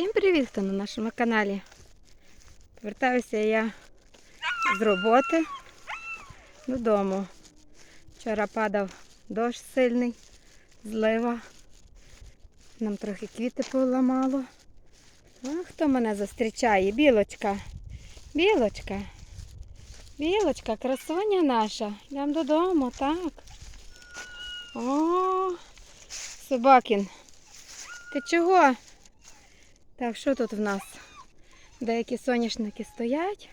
Всім привіт, хто на нашому каналі. Повертаюся я з роботи додому. Вчора падав дощ сильний, злива. Нам трохи квіти поламало. А хто мене зустрічає? Білочка. Білочка. Білочка, красуня наша. Йдемо додому, так. О, Собакін. Ти чого? Так, що тут в нас? Деякі соняшники стоять.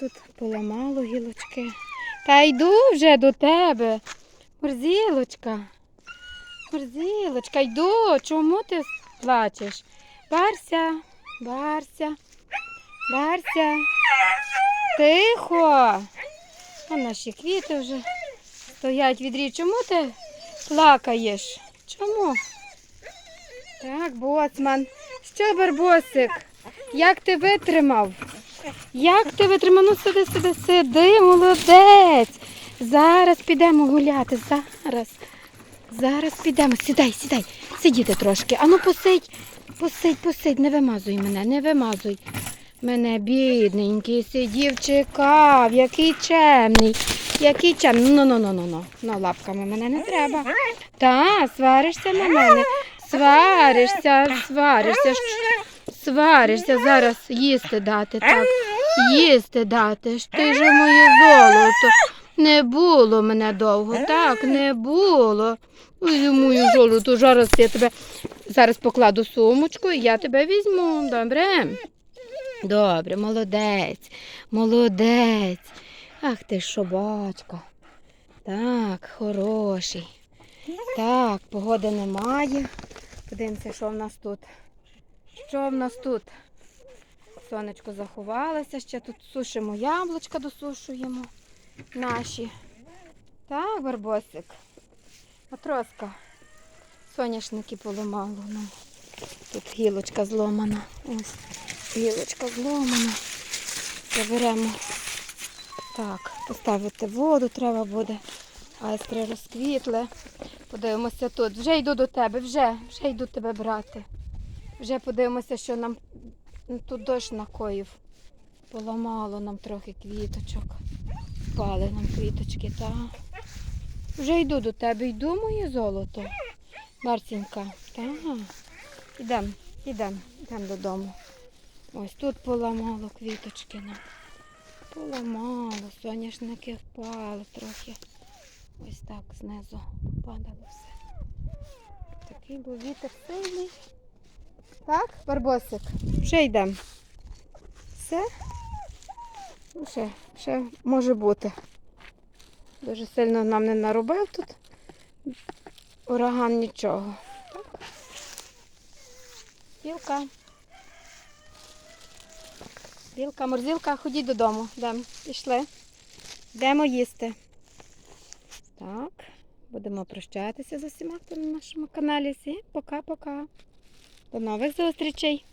Тут поламало гілочки. Та йду вже до тебе. Морзілочка. Морзілочка, йду. Чому ти плачеш? Барся, Барся, Барся. Тихо. А наші квіти вже стоять відрі. Чому ти плакаєш? Чому? Так, боцман. Що, барбосик? Як ти витримав? Як ти витримав? Ну сиди, сиди, сиди, молодець. Зараз підемо гуляти. Зараз. Зараз підемо. Сідай, сідай. Сидіти трошки. Ану посидь, посидь, посидь, не вимазуй мене, не вимазуй. Мене бідненький сидів, чекав, який чемний, який чемний. Ну, ну, ну, ну, ну. Ну, лапками мене не треба. Та, сваришся на мене. Сваришся, сваришся, сваришся, зараз їсти дати, так, їсти дати. Ж Ти же моє золото. Не було мене довго, так, не було. Ой, моє золото, зараз я тебе зараз покладу сумочку і я тебе візьму. Добре? Добре, молодець, молодець. Ах ти ж собачка. Так, хороший. Так, погоди немає. Подивимося, що в нас тут. Що в нас тут? Сонечко заховалося, ще тут сушимо яблучка, досушуємо наші. Так, барбосик. Матроска. Соняшники поламало нам. Тут гілочка зломана. Ось гілочка зломана. Заберемо. Так, поставити воду треба буде. Айстри розквітли. Подивимося тут. Вже йду до тебе, вже, вже йду тебе брати. Вже подивимося, що нам тут дощ накоїв. Поламало нам трохи квіточок. Впали нам квіточки, та. Вже йду до тебе, йду моє золото. Марцінька, та. Ідемо, ідемо, йдемо додому. Ось тут поламало квіточки нам. Поламало, соняшники впали трохи. Ось так знизу падало все. Такий був вітер сильний. Так, Барбосик, вже йдемо. Все? Ну, ще, ще може бути. Дуже сильно нам не наробив тут. Ураган нічого. Білка. Білка, морзілка, ходіть додому. Йдемо. Пішли. Йдемо їсти. Так, будемо прощатися з усіма, хто на нашому каналі. Всім пока-пока. До нових зустрічей!